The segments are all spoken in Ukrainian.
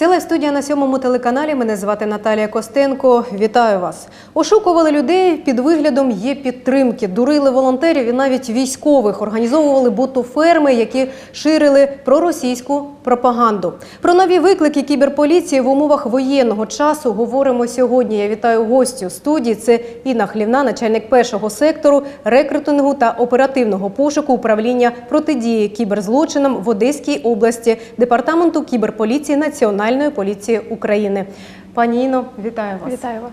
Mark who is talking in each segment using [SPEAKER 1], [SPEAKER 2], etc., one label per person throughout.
[SPEAKER 1] Це студія на сьомому телеканалі. Мене звати Наталія Костенко. Вітаю вас. Ошукували людей під виглядом є підтримки, дурили волонтерів і навіть військових, організовували ботоферми, які ширили проросійську пропаганду. Про нові виклики кіберполіції в умовах воєнного часу говоримо сьогодні. Я вітаю гостю студії. Це Інна Хлівна, начальник першого сектору рекрутингу та оперативного пошуку управління протидії кіберзлочинам в Одеській області департаменту кіберполіції Національної поліції України. Пані Іно, вітаю вас.
[SPEAKER 2] Вітаю вас.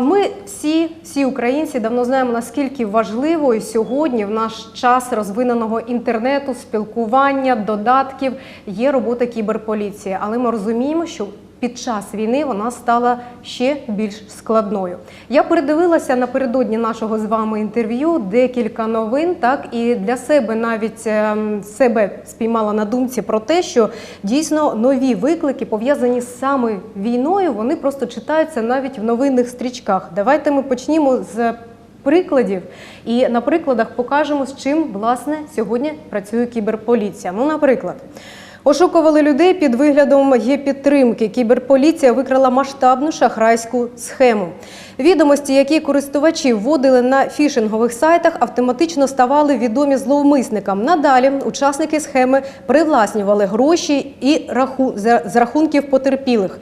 [SPEAKER 1] Ми всі, всі українці, давно знаємо, наскільки важливою сьогодні в наш час розвиненого інтернету, спілкування, додатків є робота кіберполіції. Але ми розуміємо, що під час війни вона стала ще більш складною. Я передивилася напередодні нашого з вами інтерв'ю декілька новин, так і для себе навіть ем, себе спіймала на думці про те, що дійсно нові виклики пов'язані з саме війною. Вони просто читаються навіть в новинних стрічках. Давайте ми почнімо з. Прикладів і на прикладах покажемо, з чим власне сьогодні працює кіберполіція. Ну, наприклад, Ошукували людей під виглядом є підтримки. Кіберполіція викрила масштабну шахрайську схему. Відомості, які користувачі вводили на фішингових сайтах, автоматично ставали відомі зловмисникам. Надалі учасники схеми привласнювали гроші і раху... з рахунків потерпілих.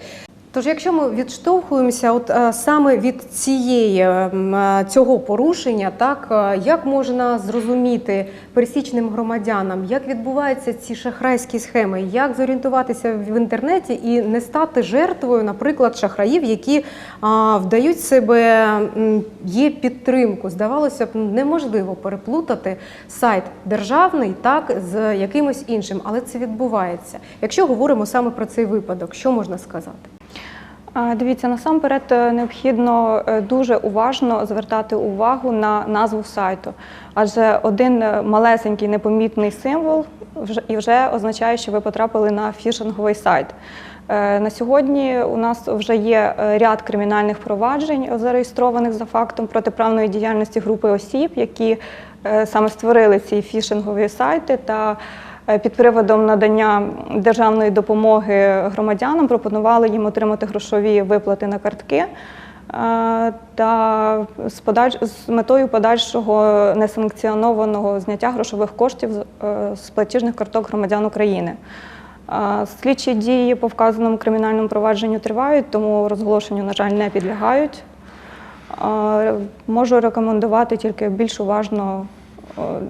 [SPEAKER 1] Тож, якщо ми відштовхуємося, от е, саме від цієї ем, е, цього порушення, так е, як можна зрозуміти пересічним громадянам, як відбуваються ці шахрайські схеми, як зорієнтуватися в інтернеті і не стати жертвою, наприклад, шахраїв, які а, вдають себе є підтримку. Здавалося б, неможливо переплутати сайт державний так з якимось іншим, але це відбувається. Якщо говоримо саме про цей випадок, що можна сказати?
[SPEAKER 2] Дивіться, насамперед е, необхідно е, дуже уважно звертати увагу на назву сайту, адже один е, малесенький непомітний символ і вже означає, що ви потрапили на фішинговий сайт. На сьогодні у нас вже є ряд кримінальних проваджень, зареєстрованих за фактом протиправної діяльності групи осіб, які саме створили ці фішингові сайти та під приводом надання державної допомоги громадянам пропонували їм отримати грошові виплати на картки е, та з, подач... з метою подальшого несанкціонованого зняття грошових коштів з- е, платіжних карток громадян України. Е, Слідчі дії по вказаному кримінальному провадженню тривають, тому розголошенню, на жаль, не підлягають. Е, Можу рекомендувати тільки більш уважно е,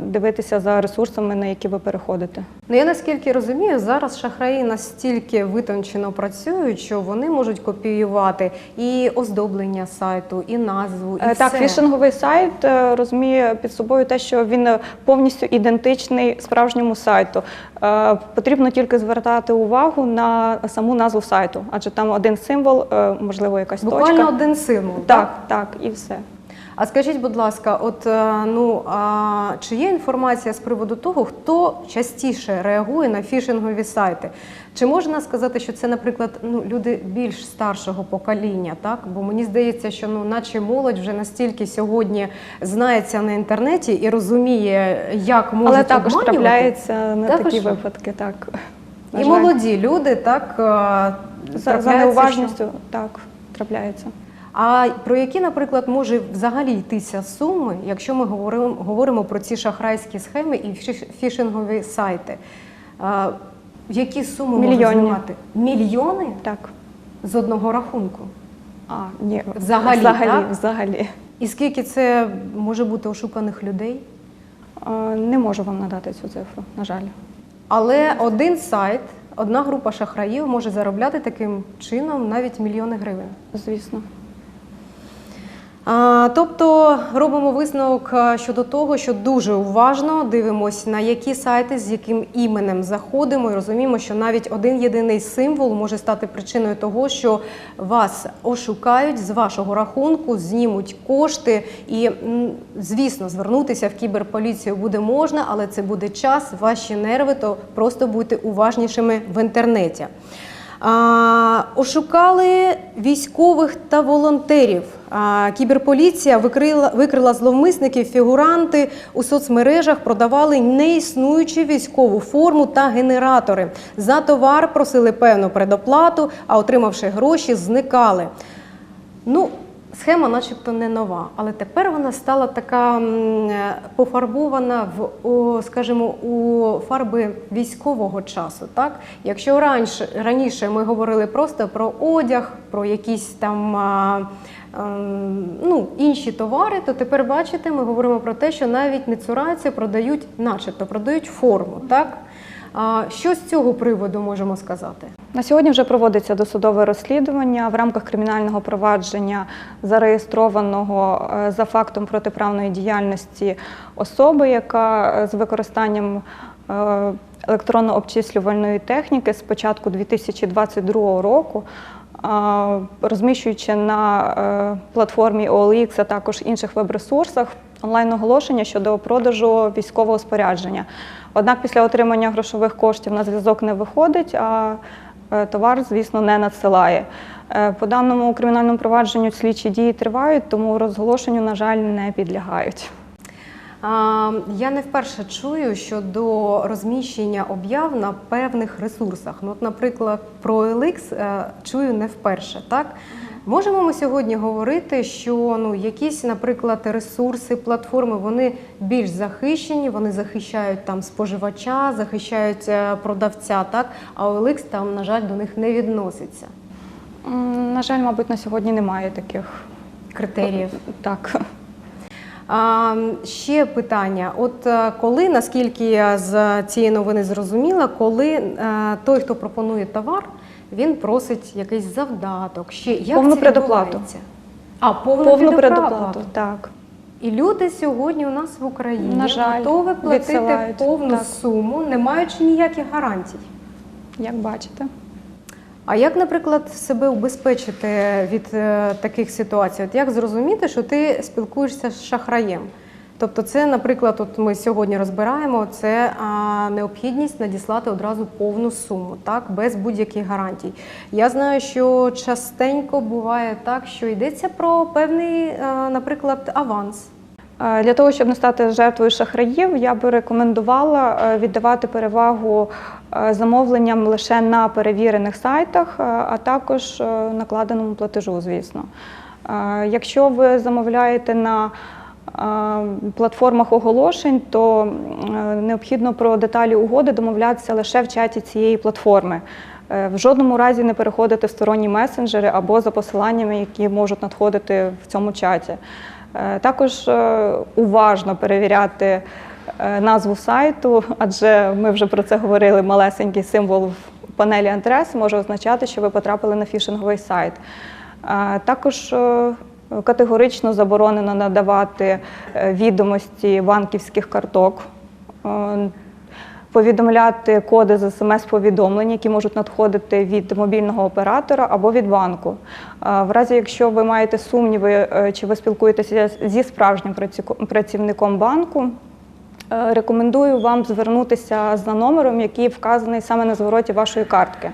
[SPEAKER 2] дивитися за ресурсами, на які ви переходите.
[SPEAKER 1] Ну, я наскільки розумію, зараз шахраї настільки витончено працюють, що вони можуть копіювати і оздоблення сайту, і назву, і
[SPEAKER 2] Е, Так,
[SPEAKER 1] все.
[SPEAKER 2] фішинговий сайт е, розуміє під собою те, що він е, повністю ідентичний справжньому сайту. Потрібно тільки звертати увагу на саму назву сайту, адже там один символ, можливо, якась
[SPEAKER 1] Буквально
[SPEAKER 2] точка.
[SPEAKER 1] один символ.
[SPEAKER 2] Так, так, і все.
[SPEAKER 1] А скажіть, будь ласка, от е, ну а чи є інформація з приводу того, хто частіше реагує на фішингові сайти? Чи можна сказати, що це, наприклад, ну люди більш старшого покоління, так? Бо мені здається, що ну, наче молодь вже настільки сьогодні знається на інтернеті і розуміє, як можуть
[SPEAKER 2] Але також
[SPEAKER 1] обманювати.
[SPEAKER 2] трапляються на
[SPEAKER 1] Також
[SPEAKER 2] такі випадки. Так.
[SPEAKER 1] І молоді люди так е,
[SPEAKER 2] за, за
[SPEAKER 1] трапляється,
[SPEAKER 2] неуважністю так трапляється.
[SPEAKER 1] А про які, наприклад, може взагалі йтися суми, якщо ми говоримо, говоримо про ці шахрайські схеми і фішингові сайти? А, які суми можуть займати? Мільйони
[SPEAKER 2] Так.
[SPEAKER 1] з одного рахунку?
[SPEAKER 2] А, ні,
[SPEAKER 1] Взагалі,
[SPEAKER 2] взагалі,
[SPEAKER 1] так?
[SPEAKER 2] взагалі.
[SPEAKER 1] І скільки це може бути ошуканих людей?
[SPEAKER 2] Не можу вам надати цю цифру, на жаль.
[SPEAKER 1] Але один сайт, одна група шахраїв може заробляти таким чином навіть мільйони гривень.
[SPEAKER 2] Звісно.
[SPEAKER 1] Тобто робимо висновок щодо того, що дуже уважно дивимося, на які сайти з яким іменем заходимо, і розуміємо, що навіть один єдиний символ може стати причиною того, що вас ошукають з вашого рахунку, знімуть кошти, і звісно, звернутися в кіберполіцію буде можна, але це буде час, ваші нерви, то просто будьте уважнішими в інтернеті. Ошукали військових та волонтерів. Кіберполіція викрила, викрила зловмисників, фігуранти у соцмережах продавали неіснуючу військову форму та генератори. За товар просили певну предоплату, а отримавши гроші, зникали. Ну, схема, начебто, не нова, але тепер вона стала така е, пофарбована в, скажімо, у фарби військового часу. Так? Якщо раніше, раніше ми говорили просто про одяг, про якісь там. Ем, Ну, інші товари, то тепер бачите, ми говоримо про те, що навіть не цураються, продають, начебто, продають форму. Так? Що з цього приводу можемо сказати?
[SPEAKER 2] На сьогодні вже проводиться досудове розслідування в рамках кримінального провадження, зареєстрованого е, за фактом протиправної діяльності особи, яка е, з використанням е, електронно-обчислювальної техніки з початку 2022 року. Розміщуючи на платформі OLX, а також інших веб-ресурсах онлайн-оголошення щодо продажу військового спорядження. Однак після отримання грошових коштів на зв'язок не виходить, а е, товар, звісно, не надсилає. Е, По даному кримінальному провадженню слідчі дії тривають, тому розголошенню, на жаль, не підлягають.
[SPEAKER 1] Я не вперше чую щодо розміщення об'яв на певних ресурсах. Ну, от, наприклад, про OLX е, чую не вперше. Так можемо ми сьогодні говорити, що ну якісь, наприклад, ресурси, платформи вони більш захищені, вони захищають там споживача, захищають е, продавця, так а OLX там, на жаль, до них не відноситься
[SPEAKER 2] На жаль, мабуть, на сьогодні немає таких.
[SPEAKER 1] критеріїв.
[SPEAKER 2] Так.
[SPEAKER 1] А, ще питання: от е, коли, наскільки я з цієї новини зрозуміла, коли е, той, хто пропонує товар, він просить якийсь завдаток, ще як
[SPEAKER 2] Повну
[SPEAKER 1] це
[SPEAKER 2] предоплату.
[SPEAKER 1] А повну,
[SPEAKER 2] Повну
[SPEAKER 1] предоплату.
[SPEAKER 2] Так.
[SPEAKER 1] І люди сьогодні у нас в Україні
[SPEAKER 2] На жаль,
[SPEAKER 1] готові платити
[SPEAKER 2] відсилають.
[SPEAKER 1] повну
[SPEAKER 2] Так.
[SPEAKER 1] суму, не маючи ніяких гарантій.
[SPEAKER 2] Як бачите.
[SPEAKER 1] А як, наприклад, себе убезпечити від е, таких ситуацій? От як зрозуміти, що ти спілкуєшся з шахраєм? Тобто, це, наприклад, от ми сьогодні розбираємо це а, необхідність надіслати одразу повну суму, так без будь-яких гарантій. Я знаю, що частенько буває так, що йдеться про певний, е, наприклад, аванс.
[SPEAKER 2] Е, Для того, щоб не стати жертвою шахраїв, я би рекомендувала е, віддавати перевагу замовленням лише на перевірених сайтах, а також накладеному платежу, звісно. Якщо ви замовляєте на платформах оголошень, то е, необхідно про деталі угоди домовлятися лише в чаті цієї платформи. Е, В жодному разі не переходити в сторонні месенджери або за посиланнями, які можуть надходити в цьому чаті. Е, Також уважно перевіряти назву сайту, адже ми вже про це говорили. Малесенький символ в панелі Антрес може означати, що ви потрапили на фішинговий сайт. Також категорично заборонено надавати е, відомості банківських карток. Е, Повідомляти коди з смс-повідомлень, які можуть надходити від мобільного оператора або від банку. Е, В разі, якщо ви маєте сумніви, чи ви спілкуєтеся зі справжнім працівником банку, рекомендую вам звернутися за номером, який вказаний саме на звороті вашої картки.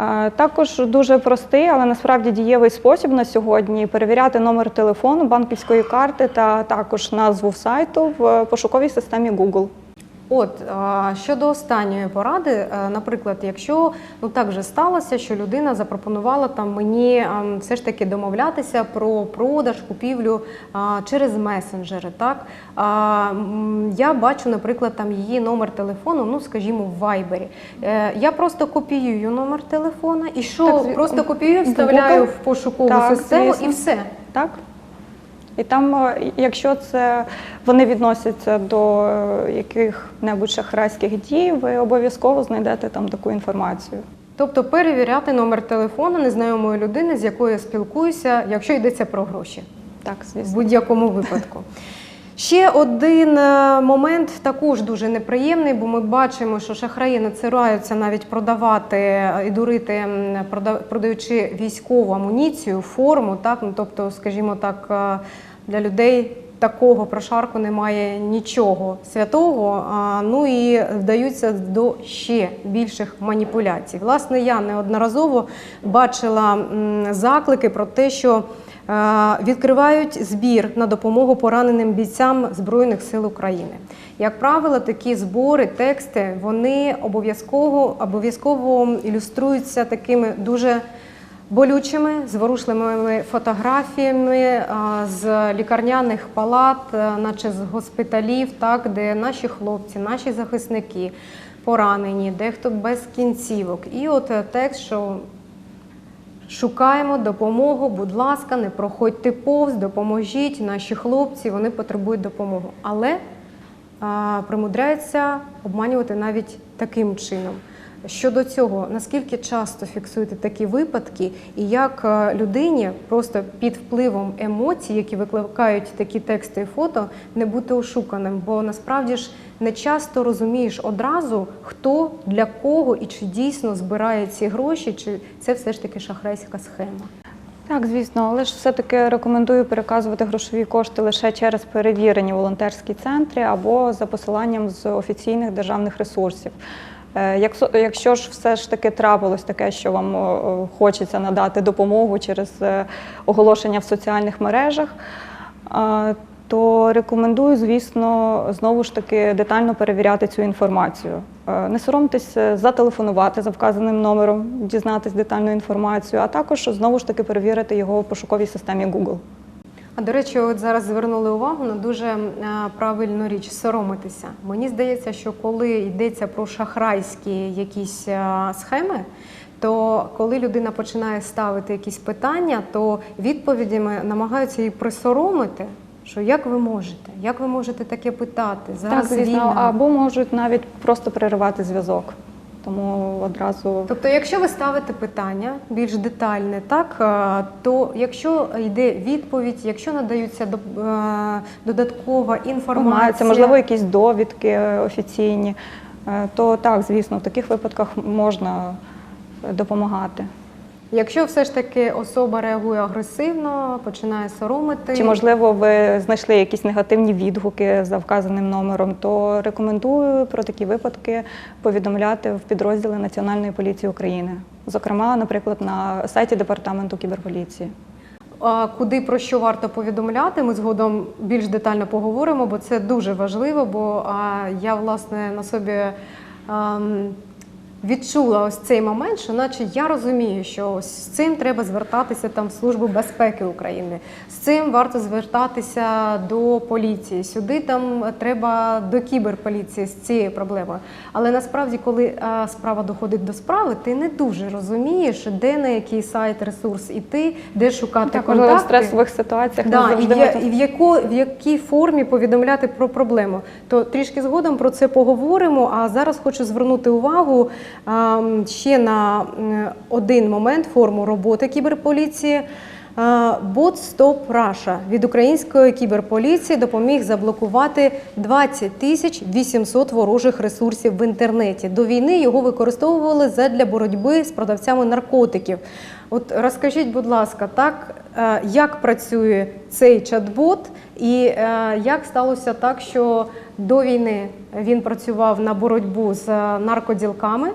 [SPEAKER 2] Е, Також дуже простий, але насправді дієвий спосіб на сьогодні перевіряти номер телефону, банківської карти та також назву сайту в пошуковій системі Google.
[SPEAKER 1] От щодо останньої поради, е, наприклад, якщо ну так вже сталося, що людина запропонувала там мені ем, все ж таки домовлятися про продаж, купівлю через месенджери, так я бачу, наприклад, там її номер телефону, ну скажімо, в Вайбері. Е, Я просто копіюю номер телефона і що
[SPEAKER 2] Так,
[SPEAKER 1] просто копіюю, вставляю в пошукову
[SPEAKER 2] Так,
[SPEAKER 1] систему
[SPEAKER 2] звісно.
[SPEAKER 1] і все.
[SPEAKER 2] Так? І там, е, якщо це вони відносяться до е, яких-небудь шахрайських дій, ви обов'язково знайдете там таку інформацію.
[SPEAKER 1] Тобто перевіряти номер телефону незнайомої людини, з якою я спілкуюся, якщо йдеться про гроші.
[SPEAKER 2] Так,
[SPEAKER 1] В будь-якому випадку. Ще один е, момент також дуже неприємний, бо ми бачимо, що шахраї нацираються навіть продавати е, і дурити, прода- продаючи військову амуніцію, форму, так ну тобто, скажімо так, е, для людей такого прошарку немає нічого святого. Ну і вдаються до ще більших маніпуляцій. Власне, я неодноразово бачила заклики про те, що відкривають збір на допомогу пораненим бійцям Збройних сил України. Як правило, такі збори, тексти вони обов'язково обов'язково ілюструються такими дуже болючими, зворушливими фотографіями з лікарняних палат, наче з госпіталів, так, де наші хлопці, наші захисники поранені, дехто без кінцівок. І от е, текст, що Шукаємо допомогу, будь ласка, не проходьте повз, допоможіть. Наші хлопці вони потребують допомоги. Але а, примудряються обманювати навіть таким чином. Щодо цього, наскільки часто фіксуєте такі випадки, і як е, людині просто під впливом емоцій, які викликають такі тексти і фото, не бути ошуканим? Бо насправді ж не часто розумієш одразу, хто для кого і чи дійсно збирає ці гроші, чи це все ж таки шахрайська схема.
[SPEAKER 2] Так, звісно, але ж все-таки рекомендую переказувати грошові кошти лише через перевірені волонтерські центри або за посиланням з офіційних державних ресурсів. Е, Якщо, якщо ж все ж таки трапилось таке, що вам хочеться надати допомогу через е, оголошення в соціальних мережах, е, то рекомендую, звісно, знову ж таки детально перевіряти цю інформацію. Не соромтесь зателефонувати за вказаним номером, дізнатись детальну інформацію, а також знову ж таки перевірити його в пошуковій системі Google.
[SPEAKER 1] А до речі, от зараз звернули увагу на дуже правильну річ соромитися. Мені здається, що коли йдеться про шахрайські якісь схеми, то коли людина починає ставити якісь питання, то відповідями намагаються її присоромити. Що як ви можете? Як ви можете таке питати? Зараз
[SPEAKER 2] так, звісно,
[SPEAKER 1] війна.
[SPEAKER 2] або можуть навіть просто переривати зв'язок. Тому одразу
[SPEAKER 1] Тобто, якщо ви ставите питання більш детальне, так е, то якщо йде відповідь, якщо надаються е, додаткова інформація,
[SPEAKER 2] це можливо, якісь довідки офіційні, е, то так, звісно, в таких випадках можна допомагати.
[SPEAKER 1] Якщо все ж таки особа реагує агресивно, починає соромити,
[SPEAKER 2] Чи можливо ви знайшли якісь негативні відгуки за вказаним номером, то рекомендую про такі випадки повідомляти в підрозділи Національної поліції України, зокрема, наприклад, на сайті департаменту кіберполіції.
[SPEAKER 1] куди про що варто повідомляти, ми згодом більш детально поговоримо, бо це дуже важливо. Бо я власне на собі. Відчула ось цей момент, що наче я розумію, що ось з цим треба звертатися там в Службу безпеки України, з цим варто звертатися до поліції. Сюди там треба до кіберполіції з цією проблемою. Але насправді, коли а, справа доходить до справи, ти не дуже розумієш, де на який сайт ресурс іти, де шукати
[SPEAKER 2] Так, можливо, в стресових ситуаціях
[SPEAKER 1] Да, і, в, я- і в, яко, в якій формі повідомляти про проблему. То трішки згодом про це поговоримо. А зараз хочу звернути увагу ще на один момент форму роботи кіберполіції. Бот Стоп Раша від української кіберполіції допоміг заблокувати 20 тисяч 800 ворожих ресурсів в інтернеті. До війни його використовували задля боротьби з продавцями наркотиків. От розкажіть, будь ласка, так е, як працює цей чат-бот, і е, як сталося так, що до війни він працював на боротьбу з е, наркоділками,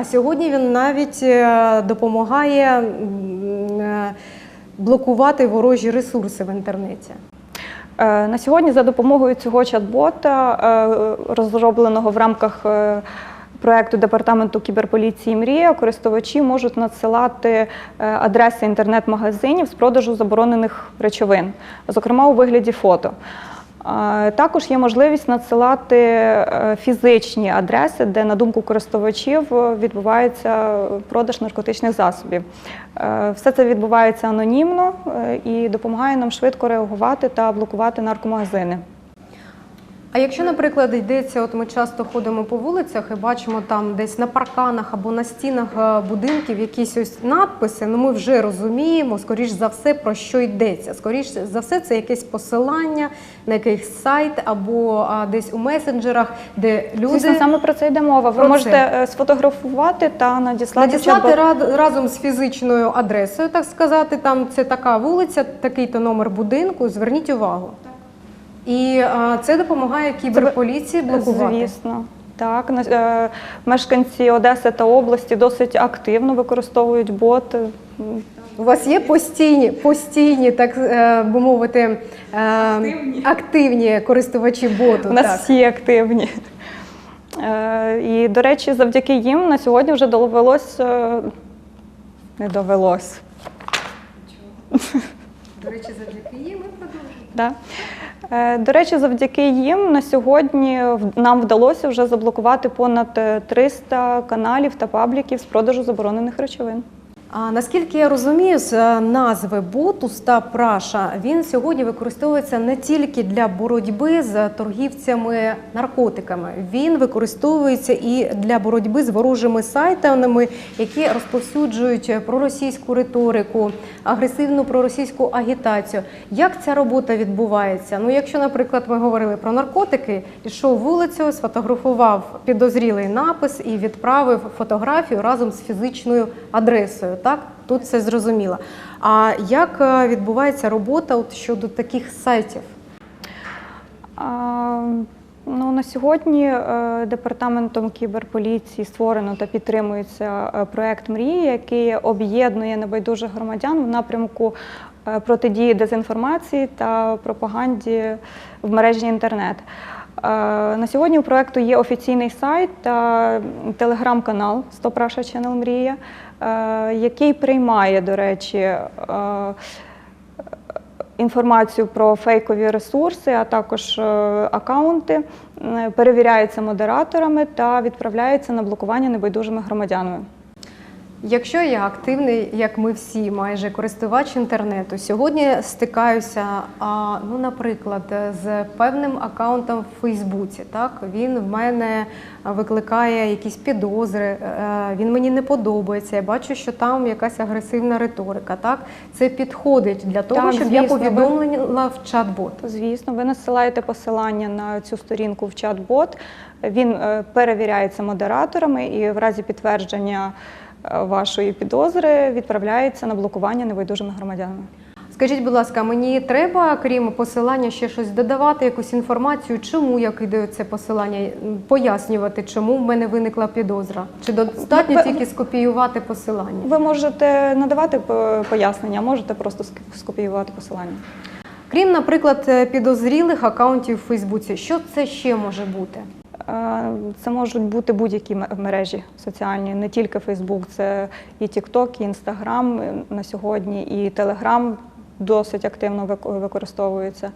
[SPEAKER 1] а сьогодні він навіть е, допомагає е, блокувати ворожі ресурси в інтернеті.
[SPEAKER 2] Е, На сьогодні за допомогою цього чат-бота, розробленого в рамках проекту департаменту кіберполіції Мрія, користувачі можуть надсилати адреси інтернет-магазинів з продажу заборонених речовин, зокрема у вигляді фото. Також є можливість надсилати е, фізичні адреси, де, на думку користувачів, відбувається продаж наркотичних засобів. Е, Все це відбувається анонімно е, і допомагає нам швидко реагувати та блокувати наркомагазини.
[SPEAKER 1] А якщо, наприклад, йдеться, от ми часто ходимо по вулицях і бачимо там десь на парканах або на стінах е, будинків якісь ось надписи, ну ми вже розуміємо, скоріш за все, про що йдеться. Скоріш за все, це якесь посилання на якийсь сайт або десь у месенджерах, де люди
[SPEAKER 2] Звісно, саме про це йде мова. Ви
[SPEAKER 1] Про
[SPEAKER 2] можете е, сфотографувати та надіслати
[SPEAKER 1] надіслати рад- разом з фізичною адресою, так сказати, там це така вулиця, такий-то номер будинку. Зверніть увагу. І а, це допомагає кіберполіції блокувати.
[SPEAKER 2] Звісно. Так, е, мешканці Одеси та області досить активно використовують боти.
[SPEAKER 1] У вас є постійні, постійні, так е, би мовити, е, активні. користувачі боту.
[SPEAKER 2] У нас
[SPEAKER 1] так.
[SPEAKER 2] всі активні. І, до речі, завдяки їм на сьогодні вже довелось, не довелось.
[SPEAKER 1] До речі, завдяки їм ми продовжуємо.
[SPEAKER 2] Да. Е, До речі, завдяки їм на сьогодні нам вдалося вже заблокувати понад е, 300 каналів та пабліків з продажу заборонених речовин.
[SPEAKER 1] А наскільки я розумію, з е, назви боту Стап Раша він сьогодні використовується не тільки для боротьби з торгівцями наркотиками, він використовується і для боротьби з ворожими сайтами, які розповсюджують проросійську риторику, агресивну проросійську агітацію. Як ця робота відбувається? Ну, якщо, наприклад, ми говорили про наркотики, ішов вулицею, сфотографував підозрілий напис і відправив фотографію разом з фізичною адресою. Так, тут все зрозуміло. А як е, відбувається робота от щодо таких сайтів?
[SPEAKER 2] А, Ну, на сьогодні е, департаментом кіберполіції створено та підтримується е, проект Мрії, який об'єднує небайдужих громадян в напрямку протидії дезінформації та пропаганді в мережі інтернет. Е, На сьогодні у проекту є офіційний сайт та телеграм-канал Russia Channel Мрія, е, який приймає, до речі, е, інформацію про фейкові ресурси, а також акаунти, перевіряється модераторами та відправляється на блокування небайдужими громадянами.
[SPEAKER 1] Якщо я активний, як ми всі, майже користувач інтернету, сьогодні стикаюся, а, ну, наприклад, з певним аккаунтом в Фейсбуці. Так він в мене викликає якісь підозри, е, він мені не подобається. Я бачу, що там якась агресивна риторика. Так, це підходить для того,
[SPEAKER 2] Так,
[SPEAKER 1] щоб я
[SPEAKER 2] звісно, ви-
[SPEAKER 1] в чат-бот.
[SPEAKER 2] Звісно, ви насилаєте посилання на цю сторінку в чат-бот. Він е, перевіряється модераторами і в разі підтвердження вашої підозри відправляється на блокування небайдужими громадянами.
[SPEAKER 1] Скажіть, будь ласка, мені треба, крім посилання, ще щось додавати, якусь інформацію, чому я кидаю це посилання, пояснювати, чому в мене виникла підозра? Чи достатньо
[SPEAKER 2] Ви-
[SPEAKER 1] тільки скопіювати посилання?
[SPEAKER 2] Ви можете надавати пояснення, можете просто ск- скопіювати посилання.
[SPEAKER 1] Крім, наприклад, підозрілих акаунтів в Фейсбуці, що це ще може бути?
[SPEAKER 2] Е, Це можуть бути будь-які мережі соціальні, не тільки Фейсбук, це і TikTok, і Instagram на сьогодні, і Telegram досить активно використовується.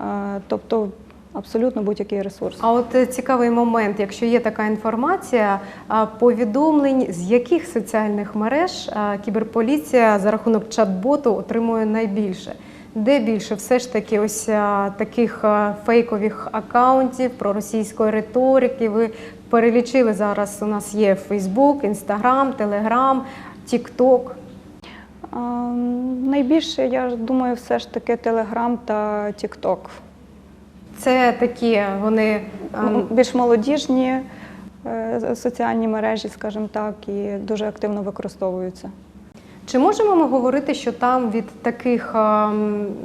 [SPEAKER 2] Е, Тобто абсолютно будь-який ресурс.
[SPEAKER 1] А от е, цікавий момент, якщо є така інформація, повідомлень з яких соціальних мереж кіберполіція за рахунок чат-боту отримує найбільше? Де більше все ж таки ось таких фейкових акаунтів, проросійської риторики? Ви перелічили зараз. У нас є Instagram, Telegram, TikTok.
[SPEAKER 2] Е, Найбільше, я думаю, все ж таки Telegram та TikTok.
[SPEAKER 1] Це такі вони
[SPEAKER 2] Більш молодіжні е, соціальні мережі, скажімо так, і дуже активно використовуються.
[SPEAKER 1] Чи можемо ми говорити, що там від таких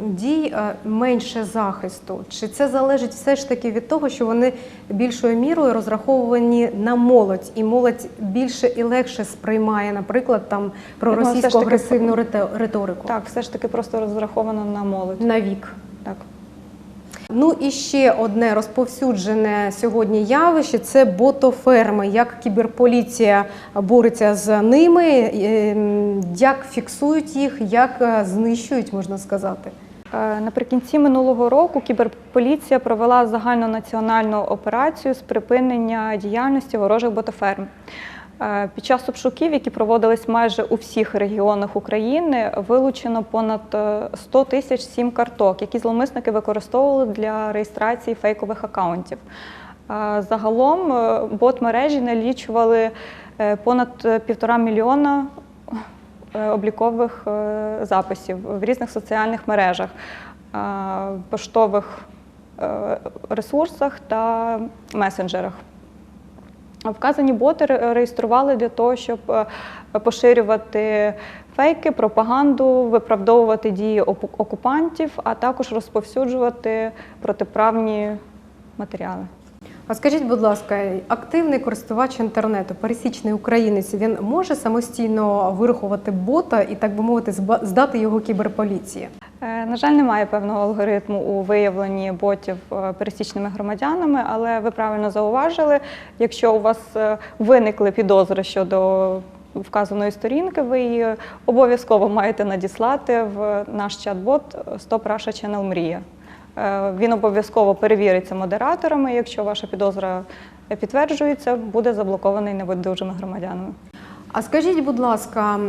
[SPEAKER 1] дій менше захисту? Чи це залежить все ж таки від того, що вони більшою мірою розраховані на молодь, і молодь більше і легше сприймає, наприклад, там про
[SPEAKER 2] ж
[SPEAKER 1] російську агресивну риторику
[SPEAKER 2] Так, все ж таки просто розраховано на молодь.
[SPEAKER 1] на вік?
[SPEAKER 2] Так.
[SPEAKER 1] Ну і ще одне розповсюджене сьогодні явище це ботоферми. Як кіберполіція бореться з ними, ем, як фіксують їх, як е, знищують, можна сказати.
[SPEAKER 2] Е, Наприкінці минулого року кіберполіція провела загальнонаціональну операцію з припинення діяльності ворожих ботоферм. Е, Під час обшуків, які проводились майже у всіх регіонах України, вилучено понад е, 100 тисяч сім карток, які зловмисники використовували для реєстрації фейкових акаунтів. Е, Загалом е, бот-мережі налічували е, понад е, півтора мільйона е, облікових е, записів в різних соціальних мережах, е, поштових е, ресурсах та месенджерах. Вказані боти реєстрували для того, щоб е, поширювати фейки, пропаганду, виправдовувати дії окупантів, а також розповсюджувати протиправні матеріали.
[SPEAKER 1] А скажіть, будь ласка, активний користувач інтернету, пересічний українець, він може самостійно вирахувати бота і, так би мовити, здати його кіберполіції?
[SPEAKER 2] Е, На жаль, немає певного алгоритму у виявленні ботів е, пересічними громадянами, але ви правильно зауважили, якщо у вас е, виникли підозри щодо вказаної сторінки, ви її обов'язково маєте надіслати в наш чат-бот Stop Russia Channel Мрія. Він обов'язково перевіриться модераторами. Якщо ваша підозра підтверджується, буде заблокований небайдужими громадянами.
[SPEAKER 1] А скажіть, будь ласка,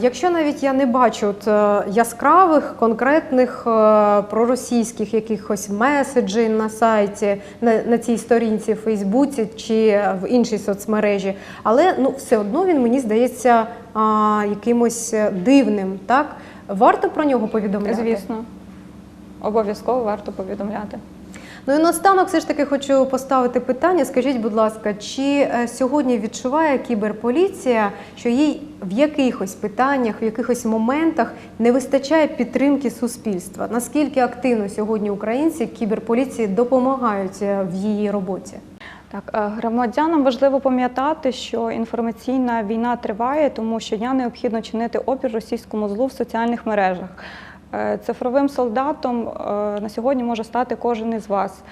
[SPEAKER 1] якщо навіть я не бачу от, е, яскравих, конкретних е, проросійських якихось меседжів на сайті, на, на цій сторінці в Фейсбуці чи в іншій соцмережі, але ну все одно він мені здається якимось е, дивним, так? Варто про нього повідомляти?
[SPEAKER 2] Звісно, обов'язково варто повідомляти.
[SPEAKER 1] Ну і наостанок все ж таки хочу поставити питання. Скажіть, будь ласка, чи е, сьогодні відчуває кіберполіція, що їй в якихось питаннях, в якихось моментах не вистачає підтримки суспільства? Наскільки активно сьогодні українці кіберполіції допомагають е, в її роботі?
[SPEAKER 2] Так, е, громадянам важливо пам'ятати, що інформаційна війна триває, тому щодня необхідно чинити опір російському злу в соціальних мережах. Е, Цифровим солдатом е, на сьогодні може стати кожен із вас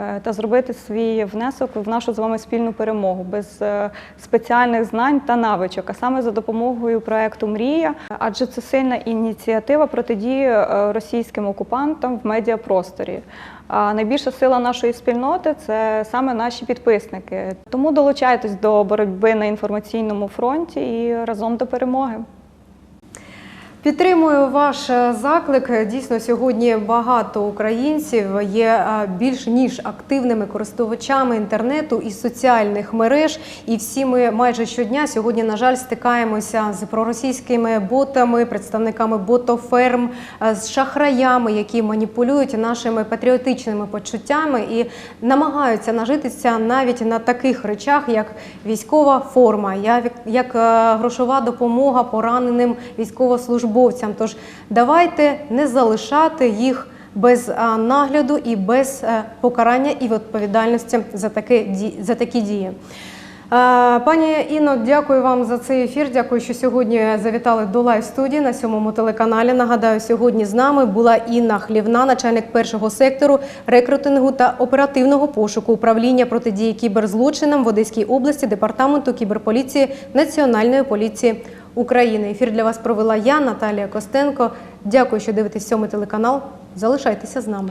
[SPEAKER 2] е, та зробити свій внесок в нашу з вами спільну перемогу без спеціальних знань та навичок, а саме за допомогою проекту Мрія, адже це сильна ініціатива протидії російським окупантам в медіапросторі. А найбільша сила нашої спільноти це саме наші підписники. Тому долучайтесь до боротьби на інформаційному фронті і разом до перемоги.
[SPEAKER 1] Підтримую ваш е, заклик. Дійсно, сьогодні багато українців є е, більш ніж активними користувачами інтернету і соціальних мереж. І всі ми майже щодня сьогодні, на жаль, стикаємося з проросійськими ботами, представниками ботоферм, е, з шахраями, які маніпулюють нашими патріотичними почуттями і намагаються нажитися навіть на таких речах, як військова форма, як, грошова допомога пораненим військовослужбовцям. Тож давайте не залишати їх без нагляду і без е, покарання і відповідальності за таке ді- за такі дії. Е, Пані Інно, дякую вам за цей ефір. Дякую, що сьогодні завітали до лайв студії на сьомому телеканалі. Нагадаю, сьогодні з нами була Інна Хлівна, начальник першого сектору рекрутингу та оперативного пошуку управління протидії кіберзлочинам в Одеській області департаменту кіберполіції Національної поліції України. Ефір для вас провела я, Наталія Костенко. Дякую, що дивитесь сьомий телеканал. Залишайтеся з нами.